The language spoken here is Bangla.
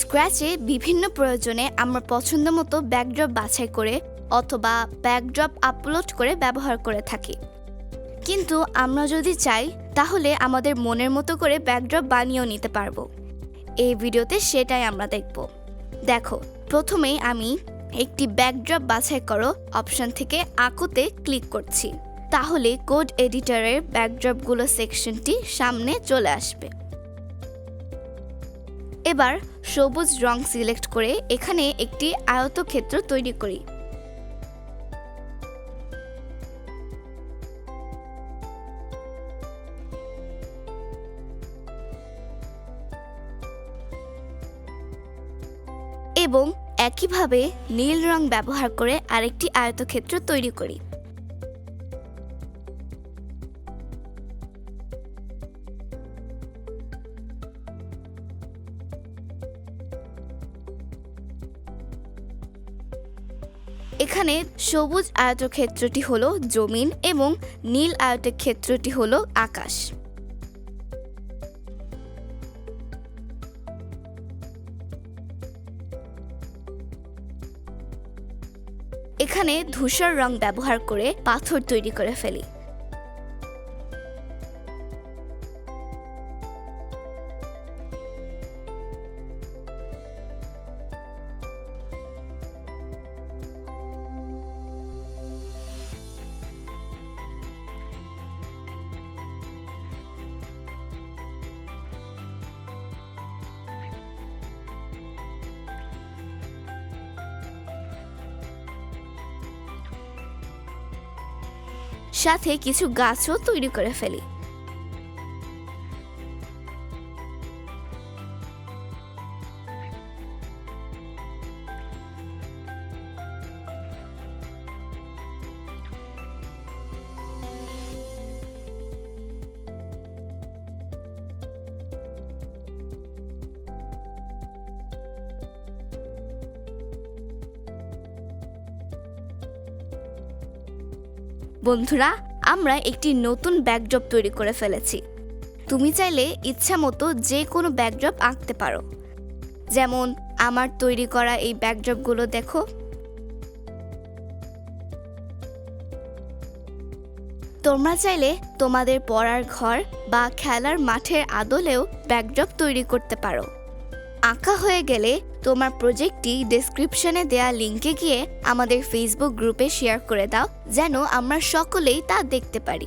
স্ক্র্যাচে বিভিন্ন প্রয়োজনে আমরা পছন্দ মতো ব্যাকড্রপ বাছাই করে অথবা ব্যাকড্রপ আপলোড করে ব্যবহার করে থাকি। কিন্তু আমরা যদি চাই, তাহলে আমাদের মনের মতো করে ব্যাকড্রপ বানিয়েও নিতে পারব। এই ভিডিওতে সেটাই আমরা দেখব। দেখো, প্রথমেই আমি একটি ব্যাকড্রপ বাছাই করো অপশন থেকে আঁকোতে ক্লিক করছি। তাহলে কোড এডিটরের ব্যাকড্রপগুলো সেকশনটি সামনে চলে আসবে। এবার সবুজ রং সিলেক্ট করে এখানে একটি আয়তক্ষেত্র তৈরি করি। এবং একইভাবে নীল রং ব্যবহার করে আরেকটি আয়তক্ষেত্র তৈরি করি। এখানে সবুজ আয়তক্ষেত্রটি হল জমিন এবং নীল আয়তক্ষেত্রটি হল আকাশ। এখানে ধূসর রং ব্যবহার করে পাথর তৈরি করে ফেলি। সাথে কিছু গাছও তৈরি করে ফেলি। বন্ধুরা, আমরা একটি নতুন ব্যাকড্রপ তৈরি করে ফেলেছি। তুমি চাইলে ইচ্ছা মতো যে কোনো ব্যাকড্রপ আঁকতে পারো। যেমন আমার তৈরি করা এই ব্যাকড্রপগুলো দেখো। তোমরা চাইলে তোমাদের পড়ার ঘর বা খেলার মাঠের আদলেও ব্যাকড্রপ তৈরি করতে পারো। আঁকা হয়ে গেলে তোমার প্রজেক্টটি ডেসক্রিপশনে দেয়া লিঙ্কে গিয়ে আমাদের ফেসবুক গ্রুপে শেয়ার করে দাও, যেন আমরা সকলেই তা দেখতে পারি।